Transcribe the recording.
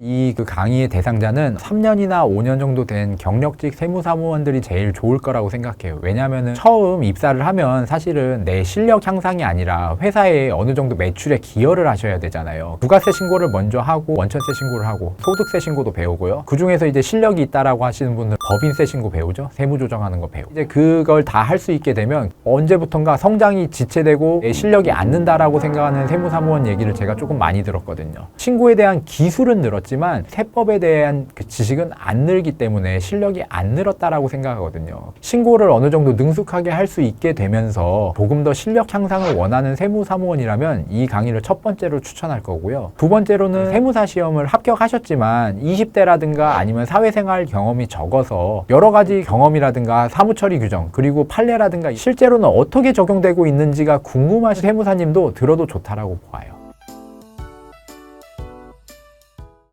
이 그 강의의 대상자는 3년이나 5년 정도 된 경력직 세무사무원들이 제일 좋을 거라고 생각해요. 왜냐하면 처음 입사를 하면 사실은 내 실력 향상이 아니라 회사에 어느 정도 매출에 기여를 하셔야 되잖아요. 부가세 신고를 먼저 하고 원천세 신고를 하고 소득세 신고도 배우고요. 그 중에서 이제 실력이 있다라고 하시는 분은 법인세 신고 배우죠. 세무 조정하는 거 배우고 이제 그걸 다 할 수 있게 되면 언제부턴가 성장이 지체되고 내 실력이 안 는다라고 생각하는 세무사무원 얘기를 제가 조금 많이 들었거든요. 신고에 대한 기술은 늘었 지만 세법에 대한 그 지식은 안 늘기 때문에 실력이 안 늘었다라고 생각하거든요. 신고를 어느 정도 능숙하게 할 수 있게 되면서 조금 더 실력 향상을 원하는 세무사무원이라면 이 강의를 첫 번째로 추천할 거고요. 두 번째로는 세무사 시험을 합격하셨지만 20대라든가 아니면 사회생활 경험이 적어서 여러 가지 경험이라든가 사무처리 규정 그리고 판례라든가 실제로는 어떻게 적용되고 있는지가 궁금하신 세무사님도 들어도 좋다라고 봐요.